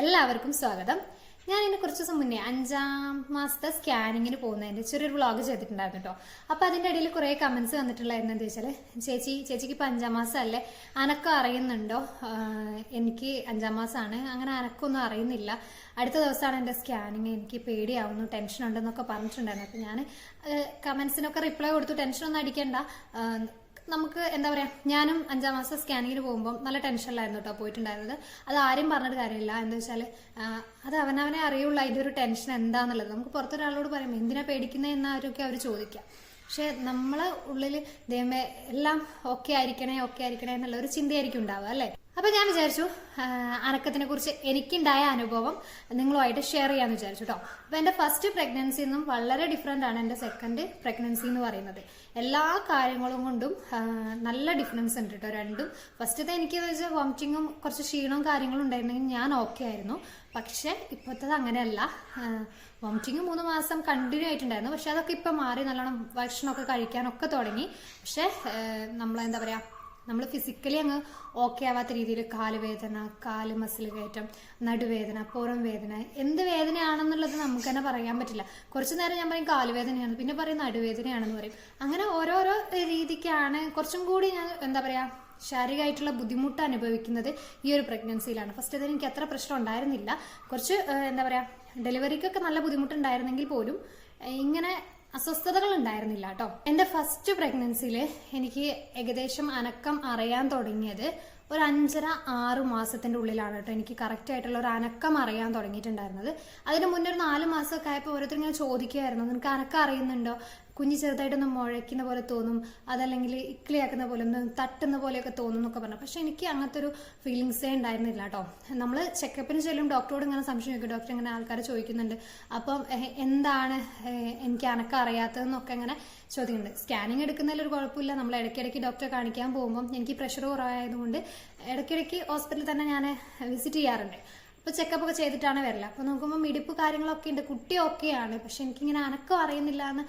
എല്ലാവർക്കും സ്വാഗതം. ഞാൻ ഇന്ന് കുറച്ച് ദിവസം മുന്നേ അഞ്ചാം മാസത്തെ സ്കാനിങ്ങിന് പോകുന്നതിന്റെ ചെറിയൊരു വ്ളോഗ് ചെയ്തിട്ടുണ്ടായിരുന്നു കേട്ടോ അപ്പൊ അതിന്റെ ഇടയിൽ കുറേ കമന്റ്സ് വന്നിട്ടുള്ളതെന്ന് എന്താ വെച്ചാൽ ചേച്ചി ചേച്ചിക്ക് ഇപ്പൊ അഞ്ചാം മാസം അല്ലേ അനക്കം അറിയുന്നുണ്ടോ? എനിക്ക് അഞ്ചാം മാസമാണ് അങ്ങനെ അനക്കൊന്നും അറിയുന്നില്ല. അടുത്ത ദിവസമാണ് എന്റെ സ്കാനിങ് എനിക്ക് പേടിയാവുന്നു ടെൻഷൻ ഉണ്ടെന്നൊക്കെ പറഞ്ഞിട്ടുണ്ടായിരുന്നു. അപ്പോൾ ഞാൻ കമന്റ്സിനൊക്കെ റിപ്ലൈ കൊടുത്തു ടെൻഷൻ ഒന്നും അടിക്കണ്ട. നമുക്ക് എന്താ പറയാ ഞാനും അഞ്ചാം മാസം സ്കാനിങ്ങിന് പോകുമ്പോൾ നല്ല ടെൻഷനിലായിരുന്നു കേട്ടോ പോയിട്ടുണ്ടായിരുന്നത്. അത് ആരും പറഞ്ഞിട്ട് കാര്യമില്ല. എന്താ വെച്ചാൽ അത് അവനവനെ അറിയുള്ളൂ അതിന്റെ ഒരു ടെൻഷൻ എന്താന്നുള്ളത്. നമുക്ക് പുറത്തൊരാളോട് പറയാം എന്തിനാ പേടിക്കുന്നത് എന്നവരൊക്കെ അവർ ചോദിക്കാം. പക്ഷെ നമ്മളെ ഉള്ളിൽ ദൈവമേ എല്ലാം ഓക്കെ ആയിരിക്കണേ ഓക്കെ ആയിരിക്കണേ എന്നുള്ള ഒരു ചിന്തയായിരിക്കും ഉണ്ടാവുക അല്ലേ? അപ്പൊ ഞാൻ വിചാരിച്ചു അനക്കത്തിനെ കുറിച്ച് എനിക്കുണ്ടായ അനുഭവം നിങ്ങളുമായിട്ട് ഷെയർ ചെയ്യാന്ന് വിചാരിച്ചു കേട്ടോ അപ്പൊ എന്റെ ഫസ്റ്റ് പ്രഗ്നൻസി നിന്നും വളരെ ഡിഫറെന്റ് ആണ് എന്റെ സെക്കൻഡ് പ്രഗ്നൻസി എന്ന് പറയുന്നത്. എല്ലാ കാര്യങ്ങളും കൊണ്ടും നല്ല ഡിഫറൻസ് ഉണ്ട് കേട്ടോ രണ്ടും. ഫസ്റ്റത്തെ എനിക്ക് വെച്ചാൽ വോമിറ്റിങ്ങും കുറച്ച് ക്ഷീണവും കാര്യങ്ങളും ഉണ്ടായിരുന്നെങ്കിൽ ഞാൻ ഓക്കെ ആയിരുന്നു. പക്ഷെ ഇപ്പോഴത്തത് അങ്ങനെയല്ല. വോമിറ്റിങ് മൂന്ന് മാസം കണ്ടിന്യൂ ആയിട്ടുണ്ടായിരുന്നു. പക്ഷെ അതൊക്കെ ഇപ്പം മാറി നല്ലോണം ഭക്ഷണമൊക്കെ കഴിക്കാനൊക്കെ തുടങ്ങി. പക്ഷെ നമ്മളെന്താ പറയാ നമ്മൾ ഫിസിക്കലി അങ്ങ് ഓക്കെ ആവാത്ത രീതിയിൽ കാലുവേദന കാൽ മസിൽ കയറ്റം നടുവേദന പുറം വേദന എന്ത് വേദനയാണെന്നുള്ളത് നമുക്ക് തന്നെ പറയാൻ പറ്റില്ല. കുറച്ച് നേരം ഞാൻ പറയും കാലുവേദനയാണ് പിന്നെ പറയും നടുവേദനയാണെന്ന് പറയും. അങ്ങനെ ഓരോരോ രീതിക്കാണ് കുറച്ചും കൂടി ഞാൻ എന്താ പറയാ ശാരീരികമായിട്ടുള്ള ബുദ്ധിമുട്ട് അനുഭവിക്കുന്നത് ഈ ഒരു പ്രഗ്നൻസിയിലാണ് ഫസ്റ്റ് അതിന് എനിക്ക് അത്ര പ്രശ്നം ഉണ്ടായിരുന്നില്ല. കുറച്ച് എന്താ പറയാ ഡെലിവറിക്കൊക്കെ നല്ല ബുദ്ധിമുട്ടുണ്ടായിരുന്നെങ്കിൽ പോലും ഇങ്ങനെ അസ്വസ്ഥതകൾ ഉണ്ടായിരുന്നില്ല കേട്ടോ. എന്റെ ഫസ്റ്റ് പ്രഗ്നൻസിയിൽ എനിക്ക് ഏകദേശം അനക്കം അറിയാൻ തുടങ്ങിയത് ഒരു അഞ്ചര ആറ് മാസത്തിന്റെ ഉള്ളിലാണ് കേട്ടോ. എനിക്ക് കറക്റ്റ് ആയിട്ടുള്ള ഒരു അനക്കം അറിയാൻ തുടങ്ങിയിട്ടുണ്ടായിരുന്നത്. അതിന് മുന്നേ ഒരു നാല് മാസമൊക്കെ ആയപ്പോൾ ഓരോരുത്തർ ഇങ്ങനെ ചോദിക്കുകയായിരുന്നു നിനക്ക് അനക്കം അറിയുന്നുണ്ടോ? കുഞ്ഞ് ചെറുതായിട്ടൊന്ന് മുഴയ്ക്കുന്ന പോലെ തോന്നും അതല്ലെങ്കിൽ ഇക്ലിയാക്കുന്ന പോലെ ഒന്ന് തട്ടുന്ന പോലെയൊക്കെ തോന്നും എന്നൊക്കെ പറഞ്ഞു. പക്ഷെ എനിക്ക് അങ്ങനത്തെ ഒരു ഫീലിങ്സേ ഉണ്ടായിരുന്നില്ല കേട്ടോ നമ്മൾ ചെക്കപ്പിന് ചെല്ലും ഡോക്ടറോട് ഇങ്ങനെ സംശയം ചോദിക്കും ഡോക്ടർ ഇങ്ങനെ ആൾക്കാർ ചോദിക്കുന്നുണ്ട്. അപ്പം എന്താണ് എനിക്ക് അനക്കം അറിയാത്തതെന്നൊക്കെ ഇങ്ങനെ ചോദിക്കുന്നുണ്ട്. സ്കാനിങ് എടുക്കുന്നതിൽ ഒരു കുഴപ്പമില്ല. നമ്മൾ ഇടയ്ക്കിടയ്ക്ക് ഡോക്ടറെ കാണിക്കാൻ പോകുമ്പോൾ എനിക്ക് പ്രഷർ കുറവായതുകൊണ്ട് ഇടയ്ക്കിടയ്ക്ക് ഹോസ്പിറ്റലിൽ തന്നെ ഞാൻ വിസിറ്റ് ചെയ്യാറുണ്ട്. അപ്പോൾ ചെക്കപ്പ് ഒക്കെ ചെയ്തിട്ടാണ് വരില്ല അപ്പോൾ നോക്കുമ്പോൾ മിടിപ്പ് കാര്യങ്ങളൊക്കെ ഉണ്ട്. കുട്ടി ഓക്കെയാണ് പക്ഷെ എനിക്കിങ്ങനെ അനക്കം അറിയുന്നില്ല എന്ന്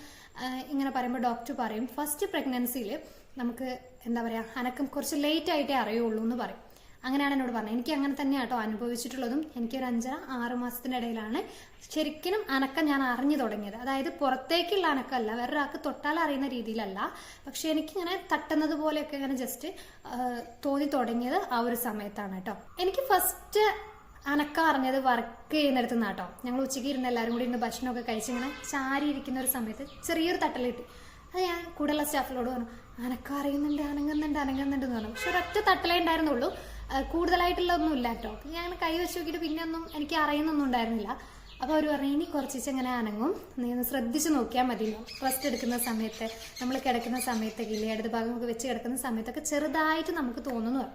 ഇങ്ങനെ പറയുമ്പോൾ ഡോക്ടർ പറയും ഫസ്റ്റ് പ്രഗ്നൻസിയിൽ നമുക്ക് എന്താ പറയുക അനക്കം കുറച്ച് ലേറ്റ് ആയിട്ടേ അറിയുള്ളൂ എന്ന് പറയും. അങ്ങനെയാണ് എന്നോട് പറഞ്ഞത്. എനിക്ക് അങ്ങനെ തന്നെയാണ് കേട്ടോ അനുഭവിച്ചിട്ടുള്ളതും. എനിക്ക് ഒരു അഞ്ചര ആറ് മാസത്തിന്റെ ഇടയിലാണ് ശരിക്കും അനക്കം ഞാൻ അറിഞ്ഞു തുടങ്ങിയത്. അതായത് പുറത്തേക്കുള്ള അനക്കമല്ല വേറൊരാൾക്ക് തൊട്ടാൽ അറിയുന്ന രീതിയിലല്ല. പക്ഷെ എനിക്ക് ഇങ്ങനെ തട്ടുന്നത് പോലെയൊക്കെ ഇങ്ങനെ ജസ്റ്റ് തോന്നി തുടങ്ങിയത് ആ ഒരു സമയത്താണ് കേട്ടോ. എനിക്ക് ഫസ്റ്റ് അനക്കം അറിഞ്ഞത് വർക്ക് ചെയ്യുന്നിടത്ത് നിന്നാട്ടോ ഞങ്ങൾ ഉച്ചയ്ക്ക് ഇരുന്ന് എല്ലാവരും കൂടി ഇരുന്ന് ഭക്ഷണമൊക്കെ കഴിച്ചിങ്ങനെ ചാരി ഇരിക്കുന്ന ഒരു സമയത്ത് ചെറിയൊരു തട്ടലിട്ട് അത് ഞാൻ കൂടുതലുള്ള സ്റ്റാഫിനോട് പറഞ്ഞു അനക്കം അറിയുന്നുണ്ട് അനങ്ങുന്നുണ്ട് അനങ്ങുന്നുണ്ട് എന്ന് പറഞ്ഞു. പക്ഷെ ഒരൊറ്റ തട്ടലേ ഉണ്ടായിരുന്നുള്ളൂ. ആ, കൂടുതലായിട്ടുള്ളതൊന്നും ഇല്ല കേട്ടോ ഞാൻ കൈ വെച്ച് നോക്കിയിട്ട് പിന്നെ ഒന്നും എനിക്ക് അറിയുന്നൊന്നും ഉണ്ടായിരുന്നില്ല. അപ്പോൾ അവർ പറഞ്ഞു ഇനി കുറച്ച് ഇങ്ങനെ അനങ്ങും. നീ ഒന്ന് ശ്രദ്ധിച്ച് നോക്കിയാൽ മതി റെസ്റ്റ് എടുക്കുന്ന സമയത്ത് നമ്മൾ കിടക്കുന്ന സമയത്തൊക്കെ ഇല്ലേ ഇടത് ഭാഗമൊക്കെ വെച്ച് കിടക്കുന്ന സമയത്തൊക്കെ ചെറുതായിട്ട് നമുക്ക് തോന്നുന്നു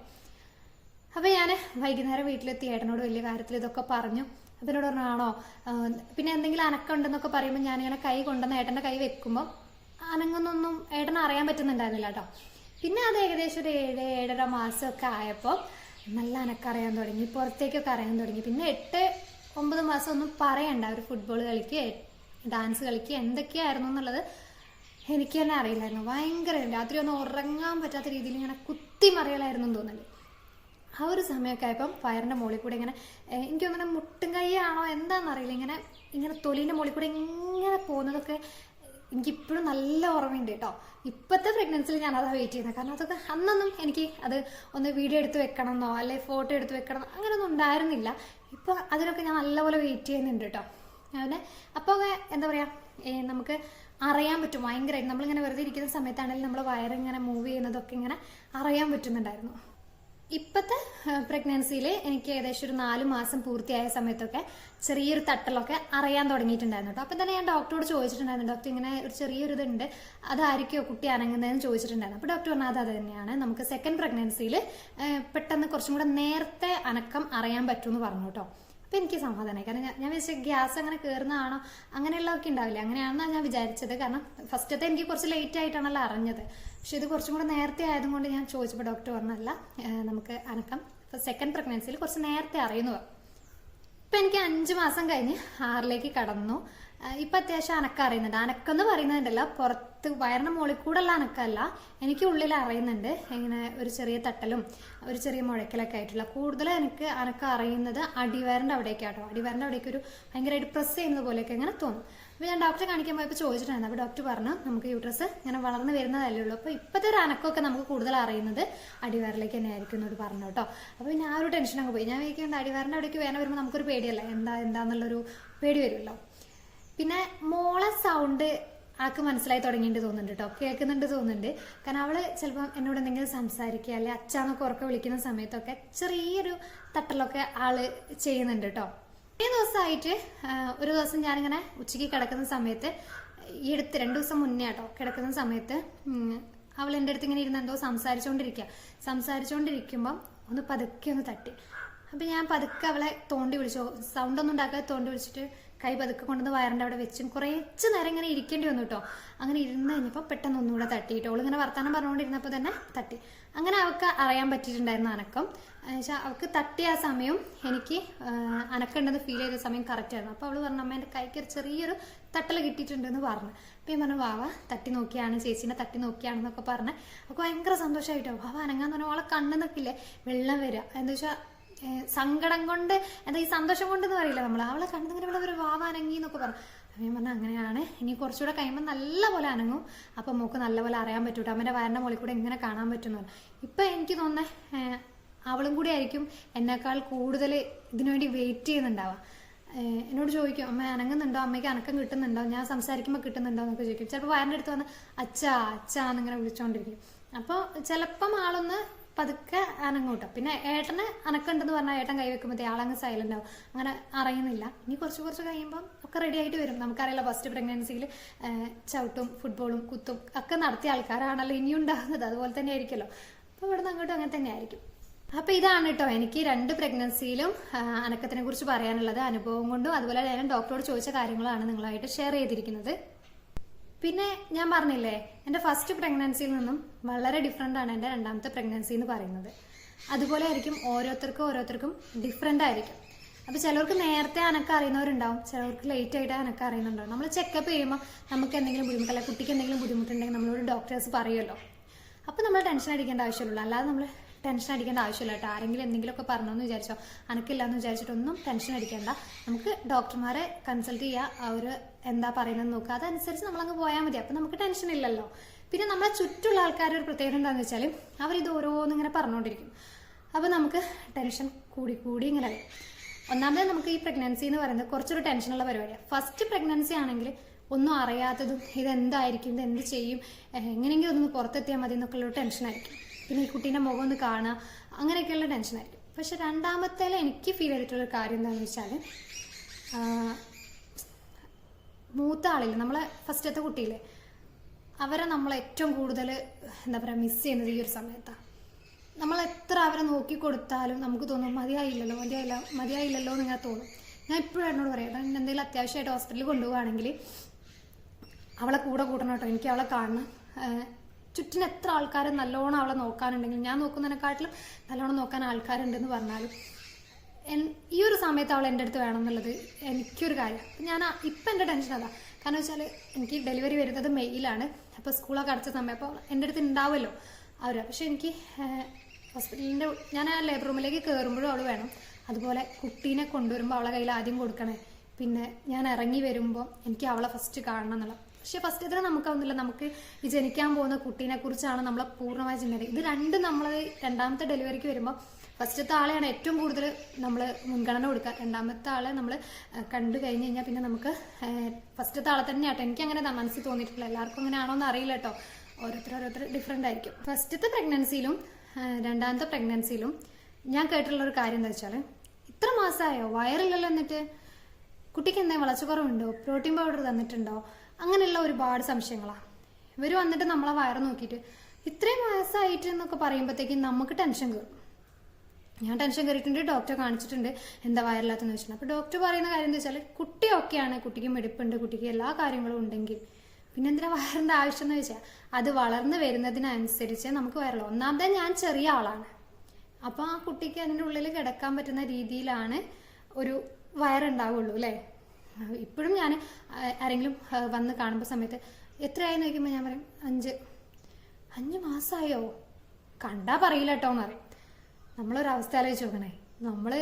പറഞ്ഞു അപ്പൊ ഞാൻ വൈകുന്നേരം വീട്ടിലെത്തി ഏട്ടനോട് വലിയ കാര്യത്തിൽ ഇതൊക്കെ പറഞ്ഞു. അതിനോട് പറഞ്ഞാണോ പറഞ്ഞു പിന്നെ എന്തെങ്കിലും അനക്കുണ്ടെന്നൊക്കെ പറയുമ്പോൾ ഞാനിങ്ങനെ കൈ കൊണ്ടുവന്ന് ഏട്ടന്റെ കൈ വെക്കുമ്പോൾ അനങ്ങുന്നൊന്നും ഏട്ടന് അറിയാൻ പറ്റുന്നുണ്ടായിരുന്നില്ല കേട്ടോ പിന്നെ അത് ഏകദേശം ഒരു ഏഴ് ഏഴര മാസമൊക്കെ ആയപ്പോൾ നല്ല അനക്കറിയാൻ തുടങ്ങി പുറത്തേക്കൊക്കെ അറിയാൻ തുടങ്ങി. പിന്നെ എട്ട് ഒമ്പത് മാസം ഒന്നും പറയണ്ട ഒരു ഫുട്ബോൾ കളിക്കുക ഡാൻസ് കളിക്കുക എന്തൊക്കെയായിരുന്നു എന്നുള്ളത് എനിക്ക് തന്നെ അറിയില്ലായിരുന്നു. ഭയങ്കര രാത്രി ഒന്ന് ഉറങ്ങാൻ പറ്റാത്ത രീതിയിൽ ഇങ്ങനെ കുത്തി മറിയലായിരുന്നു തോന്നുന്നുണ്ട്. ആ ഒരു സമയമൊക്കെ ആയപ്പം ഫയറിന്റെ മുകളിൽ കൂടെ ഇങ്ങനെ ഏഹ്, എനിക്ക് തോന്നുന്നത് മുട്ടും കൈയാണോ എന്താണെന്നറിയില്ല ഇങ്ങനെ ഇങ്ങനെ തൊലീന്റെ മുകളിൽ കൂടെ ഇങ്ങനെ പോകുന്നതൊക്കെ എനിക്കിപ്പോഴും നല്ല ഓർമ്മയുണ്ട് കേട്ടോ. ഇപ്പോഴത്തെ പ്രഗ്നൻസിയിൽ ഞാൻ അതാ വെയിറ്റ് ചെയ്യുന്നത് കാരണം അതൊക്കെ അന്നൊന്നും എനിക്ക് അത് ഒന്ന് വീഡിയോ എടുത്ത് വെക്കണമെന്നോ അല്ലെ ഫോട്ടോ എടുത്ത് വെക്കണം അങ്ങനെയൊന്നും ഉണ്ടായിരുന്നില്ല. ഇപ്പൊ അതിനൊക്കെ ഞാൻ നല്ലപോലെ വെയിറ്റ് ചെയ്യുന്നുണ്ട് കേട്ടോ. അങ്ങനെ അപ്പോൾ എന്താ പറയാ നമുക്ക് അറിയാൻ പറ്റും. ഭയങ്കരമായിട്ട് നമ്മളിങ്ങനെ വെറുതെ ഇരിക്കുന്ന സമയത്താണെങ്കിലും നമ്മൾ വയറിങ്ങനെ മൂവ് ചെയ്യുന്നതൊക്കെ ഇങ്ങനെ അറിയാൻ പറ്റുന്നുണ്ടായിരുന്നു. ഇപ്പോഴത്തെ പ്രഗ്നൻസിയിൽ എനിക്ക് ഏകദേശം ഒരു നാല് മാസം പൂർത്തിയായ സമയത്തൊക്കെ ചെറിയൊരു തട്ടലൊക്കെ അറിയാൻ തുടങ്ങിയിട്ടുണ്ടായിരുന്നു കേട്ടോ. അപ്പം തന്നെ ഞാൻ ഡോക്ടറോട് ചോദിച്ചിട്ടുണ്ടായിരുന്നു ഡോക്ടർ ഇങ്ങനെ ഒരു ചെറിയൊരു ഇതുണ്ട് അതായിരിക്കുമോ കുട്ടി അനങ്ങുന്നതെന്ന് ചോദിച്ചിട്ടുണ്ടായിരുന്നു. അപ്പോൾ ഡോക്ടർ പറഞ്ഞാൽ അത് തന്നെയാണ് നമുക്ക് സെക്കൻഡ് പ്രഗ്നൻസിയിൽ പെട്ടെന്ന് കുറച്ചും കൂടെ നേരത്തെ അനക്കം അറിയാൻ പറ്റുമെന്ന് പറഞ്ഞു കേട്ടോ. അപ്പം എനിക്ക് സമാധാനമായി കാരണം ഞാൻ- വിചാരിച്ച ഗ്യാസ് അങ്ങനെ കയറുന്നതാണോ അങ്ങനെയുള്ളതൊക്കെ ഉണ്ടാവില്ല? അങ്ങനെയാണെന്നാണ് ഞാൻ വിചാരിച്ചത്. കാരണം ഫസ്റ്റത്തെ എനിക്ക് കുറച്ച് ലേറ്റ് ആയിട്ടാണല്ലോ അറിഞ്ഞത്. പക്ഷെ ഇത് കുറച്ചും കൂടെ നേരത്തെ ആയതുകൊണ്ട് ഞാൻ ചോദിച്ചപ്പോൾ ഡോക്ടർ പറഞ്ഞല്ല നമുക്ക് അനക്കം സെക്കൻഡ് പ്രഗ്നൻസിയിൽ കുറച്ച് നേരത്തെ അറിയുന്നു. ഇപ്പൊ എനിക്ക് അഞ്ച് മാസം കഴിഞ്ഞ് ആറിലേക്ക് കടന്നു. ഇപ്പൊ അത്യാവശ്യം അനക്ക അറിയുന്നുണ്ട്. അനക്കെന്ന് പറയുന്നുണ്ടല്ല പുറത്ത് വയറിന് മുകളിൽ കൂടെയുള്ള അനക്കല്ല എനിക്ക് ഉള്ളിൽ അറിയുന്നുണ്ട്. ഇങ്ങനെ ഒരു ചെറിയ തട്ടലും ഒരു ചെറിയ മുഴക്കലൊക്കെ ആയിട്ടുള്ള. കൂടുതൽ എനിക്ക് അനക്ക അറിയുന്നത് അടിവയറിന്റെ അവിടേക്കാട്ടോ. അടിവയറിന്റെ അവിടേക്ക് ഒരു ഭയങ്കരമായിട്ട് പ്രസ് ചെയ്യുന്നത് പോലെയൊക്കെ ഇങ്ങനെ തോന്നും. അപ്പോൾ ഞാൻ ഡോക്ടറെ കാണിക്കാൻ പോയപ്പോൾ ചോദിച്ചിട്ടുണ്ടായിരുന്നു അപ്പോൾ ഡോക്ടർ പറഞ്ഞു നമുക്ക് യൂട്രസ് ഇങ്ങനെ വളർന്നു വരുന്നതല്ലേ ഉള്ളൂ. അപ്പോൾ ഇപ്പോഴത്തെ ഒരു അനക്കമൊക്കെ നമുക്ക് കൂടുതൽ അറിയുന്നത് അടിവാറിലേക്ക് തന്നെ ആയിരിക്കും എന്നോട് പറഞ്ഞു കേട്ടോ. അപ്പോൾ പിന്നെ ആ ഒരു ടെൻഷൻ അങ്ങ് പോയി. ഞാൻ വിചാരിക്കുന്നത് അടിവാറിന്റെ അവിടേക്ക് വേന വരുമ്പോൾ നമുക്കൊരു പേടിയല്ല. എന്താ എന്താന്നുള്ളൊരു പേടി വരുമല്ലോ. പിന്നെ മോളെ സൗണ്ട് ആൾക്ക് മനസ്സിലായി തുടങ്ങിയിട്ട് തോന്നുന്നുണ്ട് കേട്ടോ. കേൾക്കുന്നുണ്ട് തോന്നുന്നുണ്ട്. കാരണം അവൾ ചിലപ്പം എന്നോട് എന്തെങ്കിലും സംസാരിക്കുക അല്ലെ അച്ഛാന്നൊക്കെ ഉറക്കെ വിളിക്കുന്ന സമയത്തൊക്കെ ചെറിയൊരു തട്ടലൊക്കെ ആൾ ചെയ്യുന്നുണ്ട് കേട്ടോ. ഈ ദിവസമായിട്ട് ഒരു ദിവസം ഞാനിങ്ങനെ ഉച്ചയ്ക്ക് കിടക്കുന്ന സമയത്ത് ഈ അടുത്ത് രണ്ടു ദിവസം മുന്നേ കേട്ടോ കിടക്കുന്ന സമയത്ത് അവൾ എന്റെ അടുത്ത് ഇങ്ങനെ ഇരുന്ന് എന്തോ സംസാരിച്ചുകൊണ്ടിരിക്കുക സംസാരിച്ചുകൊണ്ടിരിക്കുമ്പം ഒന്ന് പതുക്കെ ഒന്ന് തട്ടി. അപ്പൊ ഞാൻ പതുക്കെ അവളെ തോണ്ടി വിളിച്ചു. സൗണ്ട് ഒന്നും ഉണ്ടാക്കാതെ തോണ്ടി വിളിച്ചിട്ട് കൈ പതുക്കെ കൊണ്ടുവന്ന് വയറിന്റെ അവിടെ വെച്ചും കുറച്ച് നേരം ഇങ്ങനെ ഇരിക്കേണ്ടി വന്നു കേട്ടോ. അങ്ങനെ ഇരുന്ന് കഴിഞ്ഞപ്പോൾ പെട്ടെന്ന് ഒന്നുകൂടെ തട്ടി കേട്ടോ. ഇങ്ങനെ വർത്തമാനം പറഞ്ഞുകൊണ്ടിരുന്നപ്പോൾ തന്നെ തട്ടി. അങ്ങനെ അവൾക്ക് അറിയാൻ പറ്റിയിട്ടുണ്ടായിരുന്നു അനക്കം. എന്നുവെച്ചാൽ അവൾക്ക് തട്ടിയ ആ സമയം എനിക്ക് അനക്കേണ്ടത് ഫീൽ ചെയ്ത സമയം കറക്റ്റ് ആയിരുന്നു. അപ്പോൾ അവൾ പറഞ്ഞു അമ്മേന്റെ കൈക്ക് ഒരു ചെറിയൊരു തട്ടൽ കിട്ടിയിട്ടുണ്ടെന്ന് പറഞ്ഞു. അപ്പം ഞാൻ പറഞ്ഞു വാവ തട്ടി നോക്കിയാണ് ചേച്ചീനെ തട്ടി നോക്കിയാണെന്നൊക്കെ പറഞ്ഞ്. അവൾക്ക് ഭയങ്കര സന്തോഷമായിട്ടോ വാവ അനങ്ങാന്ന് പറഞ്ഞാൽ അവളെ കണ്ണെന്നൊക്കെ ഇല്ലേ വെള്ളം വരിക എന്താ വെച്ചാൽ സങ്കടം കൊണ്ട് എന്താ ഈ സന്തോഷം കൊണ്ട് എന്ന് പറയില്ല നമ്മൾ അവളെ കണ്ടിങ്ങനെ ഇവിടെ ഒരു വാവ അനങ്ങി എന്നൊക്കെ പറഞ്ഞു അമ്മയും പറഞ്ഞാൽ പറഞ്ഞു അങ്ങനെയാണ്. ഇനി കുറച്ചുകൂടെ കഴിയുമ്പോൾ നല്ലപോലെ അനങ്ങും. അപ്പം മോക്ക് നല്ലപോലെ അറിയാൻ പറ്റൂട്ടോ. അമ്മന്റെ വയറിന്റെ മുകളിൽ കൂടെ ഇങ്ങനെ കാണാൻ പറ്റുന്നു ഇപ്പം എനിക്ക് തോന്നുന്നത് അവളും കൂടി ആയിരിക്കും എന്നെക്കാൾ കൂടുതൽ ഇതിനുവേണ്ടി വെയിറ്റ് ചെയ്യുന്നുണ്ടാവുക. എന്നോട് ചോദിക്കും അമ്മ അനങ്ങുന്നുണ്ടോ? അമ്മയ്ക്ക് അനക്കം കിട്ടുന്നുണ്ടോ? ഞാൻ സംസാരിക്കുമ്പോൾ കിട്ടുന്നുണ്ടോ? എന്നൊക്കെ ചോദിക്കും. ചിലപ്പോൾ വയറിന്റെ അടുത്ത് വന്ന് അച്ഛാ അച്ഛാ എന്നിങ്ങനെ വിളിച്ചുകൊണ്ടിരിക്കും അപ്പോൾ ചിലപ്പം ആളൊന്ന് പതുക്കെ അനങ്ങൂട്ടും. പിന്നെ ഏട്ടന് അനക്കുണ്ടെന്ന് പറഞ്ഞാൽ ഏട്ടൻ കൈ വെക്കുമ്പോൾ ആളങ്ങ് സൈലന്റ് ആവും. അങ്ങനെ അറിയുന്നില്ല. ഇനി കുറച്ച് കുറച്ച് കഴിയുമ്പോൾ ഒക്കെ റെഡി ആയിട്ട് വരും. നമുക്കറിയില്ല ഫസ്റ്റ് പ്രഗ്നൻസിയിൽ ചവിട്ടും ഫുട്ബോളും കുത്തും ഒക്കെ നടത്തിയ ആൾക്കാരാണല്ലോ ഇനിയും ഉണ്ടാകുന്നത് അതുപോലെ തന്നെ ആയിരിക്കുമല്ലോ. അപ്പോൾ ഇവിടുന്ന് അങ്ങോട്ടും അങ്ങനെ തന്നെ ആയിരിക്കും. അപ്പൊ ഇതാണ് കേട്ടോ എനിക്ക് രണ്ട് പ്രഗ്നൻസിയിലും അനക്കത്തിനെ കുറിച്ച് പറയാനുള്ളത്. അനുഭവം കൊണ്ടും അതുപോലെ ഞാൻ ഡോക്ടറോട് ചോദിച്ച കാര്യങ്ങളാണ് നിങ്ങളായിട്ട് ഷെയർ ചെയ്തിരിക്കുന്നത്. പിന്നെ ഞാൻ പറഞ്ഞില്ലേ എന്റെ ഫസ്റ്റ് പ്രഗ്നൻസിയിൽ നിന്നും വളരെ ഡിഫറെന്റ് ആണ് എന്റെ രണ്ടാമത്തെ പ്രഗ്നൻസി എന്ന് പറയുന്നത്. അതുപോലെ ആയിരിക്കും ഓരോരുത്തർക്കും ഓരോരുത്തർക്കും ഡിഫറെന്റ് ആയിരിക്കും. അപ്പോൾ ചിലർക്ക് നേരത്തെ അനക്ക അറിയുന്നവരുണ്ടാവും ചിലർക്ക് ലേറ്റ് ആയിട്ട് അനക്ക് അറിയുന്നുണ്ടാവും. നമ്മൾ ചെക്കപ്പ് ചെയ്യുമ്പോൾ നമുക്ക് എന്തെങ്കിലും ബുദ്ധിമുട്ടല്ല കുട്ടിക്ക് എന്തെങ്കിലും ബുദ്ധിമുട്ടുണ്ടെങ്കിൽ നമ്മളോട് ഡോക്ടേഴ്സ് പറയുമല്ലോ. അപ്പോൾ നമ്മൾ ടെൻഷൻ അടിക്കേണ്ട ആവശ്യമുള്ളൂ അല്ലാതെ നമ്മൾ ടെൻഷൻ അടിക്കേണ്ട ആവശ്യമില്ല കേട്ടോ. ആരെങ്കിലും എന്തെങ്കിലുമൊക്കെ പറഞ്ഞോന്ന് വിചാരിച്ചോ. അനക്കില്ല എന്ന് വിചാരിച്ചിട്ടൊന്നും ടെൻഷൻ അടിക്കേണ്ട. നമുക്ക് ഡോക്ടർമാരെ കൺസൾട്ട് ചെയ്യുക അവർ എന്താ പറയുന്നത് നോക്കുക അതനുസരിച്ച് നമ്മളങ്ങ് പോയാൽ മതി. അപ്പം നമുക്ക് ടെൻഷൻ ഇല്ലല്ലോ. പിന്നെ നമ്മളെ ചുറ്റുള്ള ആൾക്കാർ ഒരു പ്രത്യേകത എന്താണെന്ന് വെച്ചാൽ അവരിത് ഇങ്ങനെ പറഞ്ഞുകൊണ്ടിരിക്കും അപ്പോൾ നമുക്ക് ടെൻഷൻ കൂടി കൂടി ഇങ്ങനെ വരും. ഒന്നാമത് നമുക്ക് ഈ പ്രഗ്നൻസി എന്ന് പറയുന്നത് കുറച്ചൊരു ടെൻഷനുള്ള പരിപാടിയാണ് ഫസ്റ്റ് പ്രഗ്നൻസി ആണെങ്കിൽ ഒന്നും അറിയാത്തതും ഇതെന്തായിരിക്കും ഇത് എന്ത് ചെയ്യും എങ്ങനെയെങ്കിലും ഒന്ന് പുറത്തെത്തിയാൽ മതി എന്നൊക്കെ ഉള്ള ടെൻഷനായിരിക്കും പിന്നെ ഈ കുട്ടീന്റെ മുഖം ഒന്ന് കാണുക. അങ്ങനെയൊക്കെയുള്ള ടെൻഷനായിരിക്കും പക്ഷെ രണ്ടാമത്തേൽ എനിക്ക് ഫീൽ ചെയ്തിട്ടുള്ള കാര്യം എന്താണെന്ന് വെച്ചാൽ മൂത്ത ആളില്ലേ നമ്മളെ ഫസ്റ്റത്തെ കുട്ടിയില്ലേ അവരെ നമ്മൾ ഏറ്റവും കൂടുതൽ എന്താ പറയുക മിസ് ചെയ്യുന്നത് ഈ ഒരു സമയത്താണ് നമ്മൾ എത്ര അവരെ നോക്കി കൊടുത്താലും നമുക്ക് തോന്നും മതിയായില്ലല്ലോ മതിയായില്ല മതിയായില്ലല്ലോ എന്ന് ഇങ്ങനെ തോന്നും. ഞാൻ ഇപ്പോഴും എന്നോട് പറയാം എന്തെങ്കിലും അത്യാവശ്യമായിട്ട് ഹോസ്പിറ്റലിൽ കൊണ്ടുപോവുകയാണെങ്കിൽ അവളെ കൂടെ കൂട്ടണം കേട്ടോ എനിക്ക് അവളെ കാണണം. ചുറ്റിന് എത്ര ആൾക്കാർ നല്ലോണം അവളെ നോക്കാനുണ്ടെങ്കിലും ഞാൻ നോക്കുന്നതിനെക്കാട്ടിലും നല്ലോണം നോക്കാൻ ആൾക്കാരുണ്ടെന്ന് പറഞ്ഞാലും ഈ ഒരു സമയത്ത് അവൾ എന്റെ അടുത്ത് വേണം എന്നുള്ളത് എനിക്കൊരു കാര്യം. ഞാൻ ഇപ്പം എന്റെ ടെൻഷൻ അതാ. കാരണം വെച്ചാൽ എനിക്ക് ഡെലിവറി വരുന്നത് മെയിലാണ് അപ്പോൾ സ്കൂളൊക്കെ അടച്ച സമയം. അപ്പോൾ എന്റെ അടുത്ത് ഉണ്ടാവുമല്ലോ അവർ പക്ഷേ എനിക്ക് ഹോസ്പിറ്റലിന്റെ ഞാൻ ആ ലേബർ റൂമിലേക്ക് കയറുമ്പോഴും അവൾ വേണം. അതുപോലെ കുട്ടീനെ കൊണ്ടുവരുമ്പോൾ അവളെ കയ്യിൽ ആദ്യം കൊടുക്കണേ. പിന്നെ ഞാൻ ഇറങ്ങി വരുമ്പോൾ എനിക്ക് അവളെ ഫസ്റ്റ് കാണണം എന്നുള്ളത് പക്ഷെ ഫസ്റ്റ് ഇതിന് നമുക്കാവുന്നില്ല നമുക്ക് ഈ ജനിക്കാൻ പോകുന്ന കുട്ടീനെ കുറിച്ചാണ് നമ്മൾ പൂർണമായി ചിന്തത് ഇത് രണ്ടും നമ്മൾ രണ്ടാമത്തെ ഡെലിവറിക്ക് വരുമ്പോൾ ഫസ്റ്റത്തെ ആളെയാണ് ഏറ്റവും കൂടുതൽ നമ്മൾ മുൻഗണന കൊടുക്കുക. രണ്ടാമത്തെ ആളെ നമ്മൾ കണ്ടു കഴിഞ്ഞ് കഴിഞ്ഞാൽ പിന്നെ നമുക്ക് ഫസ്റ്റത്തെ ആളെ തന്നെ ആട്ടോ എനിക്ക് അങ്ങനെ മനസ്സിൽ തോന്നിയിട്ടില്ല എല്ലാവർക്കും അങ്ങനെ ആണോ എന്ന് അറിയില്ല കേട്ടോ. ഓരോരുത്തർ ഓരോരുത്തർ ഡിഫറെന്റ് ആയിരിക്കും. ഫസ്റ്റത്തെ പ്രഗ്നൻസിയിലും രണ്ടാമത്തെ പ്രഗ്നൻസിയിലും ഞാൻ കേട്ടിട്ടുള്ള ഒരു കാര്യം എന്താ വെച്ചാൽ ഇത്ര മാസമായോ വയറില്ലല്ലോ എന്നിട്ട്? കുട്ടിക്ക് എന്തെങ്കിലും വളർച്ചക്കുറവുണ്ടോ പ്രോട്ടീൻ പൗഡർ തന്നിട്ടുണ്ടോ? അങ്ങനെയുള്ള ഒരുപാട് സംശയങ്ങളാണ് ഇവർ വന്നിട്ട് നമ്മളെ വയറ് നോക്കിയിട്ട് ഇത്രയും വയസ്സായിട്ട് എന്നൊക്കെ പറയുമ്പോഴത്തേക്കും നമുക്ക് ടെൻഷൻ കയറും ഞാൻ ടെൻഷൻ കയറിയിട്ടുണ്ട് ഡോക്ടറെ കാണിച്ചിട്ടുണ്ട് എന്താ വയറില്ലാത്തെന്ന് വെച്ചിട്ടുണ്ട് അപ്പോൾ ഡോക്ടർ പറയുന്ന കാര്യം എന്താ വെച്ചാൽ കുട്ടി ഒക്കെയാണ് കുട്ടിക്ക് മെടുപ്പുണ്ട് കുട്ടിക്ക് എല്ലാ കാര്യങ്ങളും ഉണ്ടെങ്കിൽ. പിന്നെ എന്തിനാ വയറിന്റെ ആവശ്യം എന്ന് വെച്ചാൽ അത് വളർന്നു വരുന്നതിനനുസരിച്ച് നമുക്ക് വയറുള്ളൂ. ഒന്നാമത്തെ ഞാൻ ചെറിയ ആളാണ്. അപ്പോൾ ആ കുട്ടിക്ക് അതിന്റെ ഉള്ളിൽ കിടക്കാൻ പറ്റുന്ന രീതിയിലാണ് ഒരു വയറുണ്ടാവുള്ളൂ അല്ലേ? ഇപ്പോഴും ഞാൻ ആരെങ്കിലും വന്ന് കാണുമ്പോൾ സമയത്ത് എത്രയായി നോക്കുമ്പോൾ ഞാൻ പറയും അഞ്ച്. അഞ്ച് മാസമായോ കണ്ടാ പറയില്ല കേട്ടോ എന്ന് പറയും. ആലോചിച്ച് നോക്കണേ. നമ്മൾ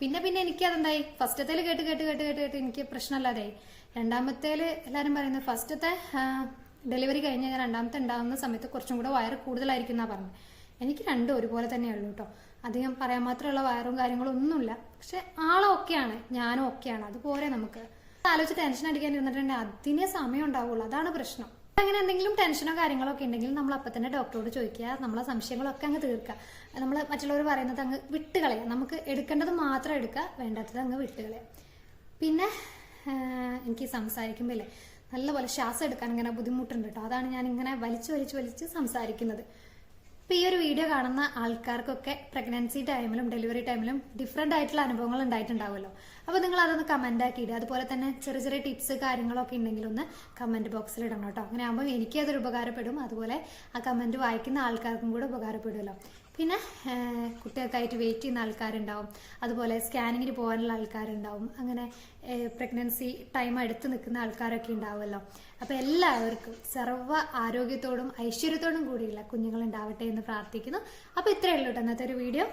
പിന്നെ പിന്നെ എനിക്ക് അതെന്തായി ഫസ്റ്റത്തേൽ കേട്ട് കേട്ട് കേട്ട് കേട്ട് കേട്ട് എനിക്ക് പ്രശ്നമല്ലാതായി. രണ്ടാമത്തേൽ എല്ലാവരും പറയുന്നത് ഫസ്റ്റത്തെ ഡെലിവറി കഴിഞ്ഞ് ഞാൻ രണ്ടാമത്തെ ഉണ്ടാകുന്ന സമയത്ത് കുറച്ചും കൂടെ വയറ് കൂടുതലായിരിക്കും എന്നാണ് പറഞ്ഞത്. എനിക്ക് രണ്ടും ഒരുപോലെ തന്നെയുള്ളൂ കേട്ടോ അധികം പറയാൻ മാത്രമുള്ള വയറും കാര്യങ്ങളും ഒന്നുമില്ല. പക്ഷെ ആളും ഒക്കെയാണ് ഞാനും ഒക്കെയാണ് അതുപോലെ നമുക്ക്. ആലോചിച്ച് ടെൻഷൻ അടിക്കാൻ ഇരുന്നിട്ടുണ്ടെങ്കിൽ അതിനെ സമയം ഉണ്ടാവുള്ളൂ. അതാണ് പ്രശ്നം. അങ്ങനെ എന്തെങ്കിലും ടെൻഷനോ കാര്യങ്ങളോ ഒക്കെ ഉണ്ടെങ്കിൽ നമ്മൾ അപ്പൊ തന്നെ ഡോക്ടറോട് ചോദിക്കുക നമ്മളെ സംശയങ്ങളൊക്കെ അങ്ങ് തീർക്കുക. നമ്മൾ മറ്റുള്ളവർ പറയുന്നത് അങ്ങ് വിട്ടുകളയുക. നമുക്ക് എടുക്കേണ്ടത് മാത്രം എടുക്കുക വേണ്ടാത്തത് അങ്ങ് വിട്ടുകളയുക. പിന്നെ എനിക്ക് സംസാരിക്കുമ്പോൾ നല്ലപോലെ ശ്വാസം എടുക്കാൻ ഇങ്ങനെ ബുദ്ധിമുട്ടുണ്ട് കേട്ടോ അതാണ് ഞാൻ ഇങ്ങനെ വലിച്ചു വലിച്ചു വലിച്ച് സംസാരിക്കുന്നത്. ഇപ്പൊ ഈ ഒരു വീഡിയോ കാണുന്ന ആൾക്കാർക്കൊക്കെ പ്രഗ്നൻസി ടൈമിലും ഡെലിവറി ടൈമിലും ഡിഫറെന്റ് ആയിട്ടുള്ള അനുഭവങ്ങൾ ഉണ്ടായിട്ടുണ്ടാവുമല്ലോ. അപ്പോൾ നിങ്ങൾ അതൊന്ന് കമന്റ് ആക്കി ഇടുക അതുപോലെ തന്നെ ചെറിയ ചെറിയ ടിപ്സ് കാര്യങ്ങളൊക്കെ ഉണ്ടെങ്കിൽ ഒന്ന് കമന്റ് ബോക്സിൽ ഇടണം കേട്ടോ. അങ്ങനെ ആകുമ്പോൾ എനിക്കതൊരു ഉപകാരപ്പെടും. അതുപോലെ ആ കമന്റ് വായിക്കുന്ന ആൾക്കാർക്കും കൂടെ ഉപകാരപ്പെടുമല്ലോ. പിന്നെ കുട്ടികൾക്കായിട്ട് വെയിറ്റ് ചെയ്യുന്ന ആൾക്കാരുണ്ടാവും. അതുപോലെ സ്കാനിങ്ങിന് പോകാനുള്ള ആൾക്കാരുണ്ടാവും. അങ്ങനെ പ്രഗ്നൻസി ടൈം അടുത്ത് നിൽക്കുന്ന ആൾക്കാരൊക്കെ ഉണ്ടാവുമല്ലോ. അപ്പോൾ എല്ലാവർക്കും സർവ ആരോഗ്യത്തോടും ഐശ്വര്യത്തോടും കൂടിയുള്ള കുഞ്ഞുങ്ങൾ ഉണ്ടാവട്ടെ എന്ന് പ്രാർത്ഥിക്കുന്നു. അപ്പോൾ ഇത്രയേ ഉള്ളൂ കേട്ടോ ഇന്നത്തെ ഒരു വീഡിയോ